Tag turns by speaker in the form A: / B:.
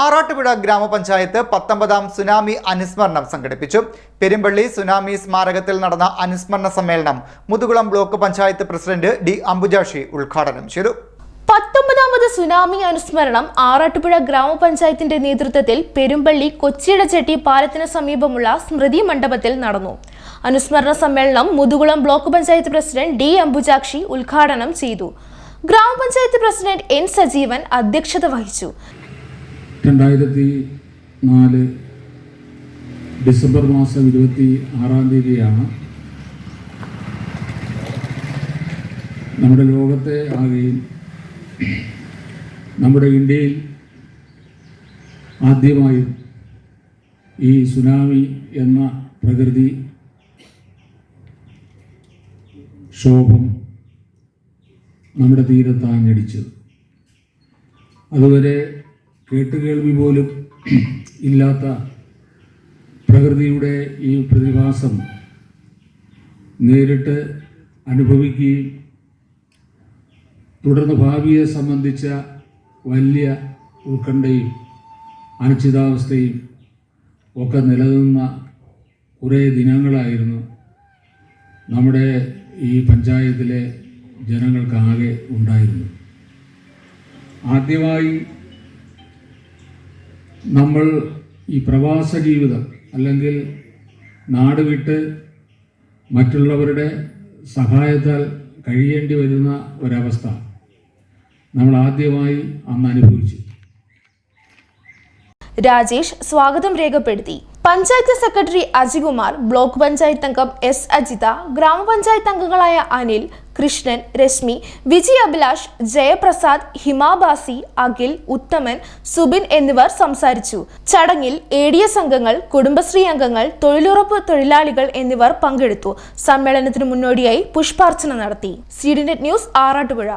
A: ആറാട്ടുപുഴ ഗ്രാമപഞ്ചായത്ത് പത്തൊമ്പതാം സുനാമി അനുസ്മരണം സംഘടിപ്പിച്ചു. പെരുമ്പള്ളി സുനാമി സ്മാരകത്തിൽ നടന്ന അനുസ്മരണ സമ്മേളനം Muthukulam block panchayat president D Ambujakshi ഉദ്ഘാടനം ചെയ്തു.
B: പത്തൊമ്പതാമത് സുനാമി അനുസ്മരണം ആറാട്ടുപുഴ ഗ്രാമപഞ്ചായത്തിന്റെ നേതൃത്വത്തിൽ പെരുമ്പള്ളി കൊച്ചിയിടച്ചെട്ടി പാലത്തിന് സമീപമുള്ള സ്മൃതി മണ്ഡപത്തിൽ നടന്നു. അനുസ്മരണ സമ്മേളനം Muthukulam block panchayat president D Ambujakshi ഉദ്ഘാടനം ചെയ്തു. ഗ്രാമപഞ്ചായത്ത് പ്രസിഡന്റ് എൻ സജീവൻ അധ്യക്ഷത വഹിച്ചു.
C: രണ്ടായിരത്തി നാല് ഡിസംബർ മാസം ഇരുപത്തി ആറാം തീയതിയാണ്. നമ്മുടെ ലോകത്തെ ആകെയും നമ്മുടെ ഇന്ത്യയിൽ ആദ്യമായും ഈ സുനാമി എന്ന പ്രകൃതി ക്ഷോഭം നമ്മുടെ തീരത്താഞ്ഞടിച്ചത് അതുവരെ കേട്ടുകേൾവി പോലും ഇല്ലാത്ത പ്രകൃതിയുടെ ഈ പ്രതിഭാസം നേരിട്ട് അനുഭവിക്കുകയും തുടർന്ന് ഭാവിയെ സംബന്ധിച്ച വലിയ ഉത്കണ്ഠയും അനിശ്ചിതാവസ്ഥയും ഒക്കെ നിലനിന്ന കുറേ ദിനങ്ങളായിരുന്നു നമ്മുടെ ഈ പഞ്ചായത്തിലെ ജനങ്ങൾക്കാകെ ഉണ്ടായിരുന്നു ആദ്യമായി നമ്മൾ ഈ പ്രവാസ ജീവിതം അല്ലെങ്കിൽ നാട് വിട്ട് മറ്റുള്ളവരുടെ സഹായത്താൽ കഴിയേണ്ടി വരുന്ന ഒരവസ്ഥ നമ്മൾ ആദ്യമായി അന്ന് അനുഭവിച്ചു.
B: രാജേഷ് സ്വാഗതം രേഖപ്പെടുത്തി. പഞ്ചായത്ത് സെക്രട്ടറി അജികുമാർ ബ്ലോക്ക് പഞ്ചായത്ത് അംഗം എസ് അജിത ഗ്രാമപഞ്ചായത്ത് അംഗങ്ങളായ അനിൽ കൃഷ്ണൻ രശ്മി വിജയ് അഭിലാഷ് ജയപ്രസാദ് ഹിമാബാസി അഖിൽ ഉത്തമൻ സുബിൻ എന്നിവർ സംസാരിച്ചു. ചടങ്ങിൽ എ ഡി എസ് അംഗങ്ങൾ കുടുംബശ്രീ അംഗങ്ങൾ തൊഴിലുറപ്പ് തൊഴിലാളികൾ എന്നിവർ പങ്കെടുത്തു. സമ്മേളനത്തിന് മുന്നോടിയായി പുഷ്പാർച്ചന നടത്തി. CD net news Arattupuzha.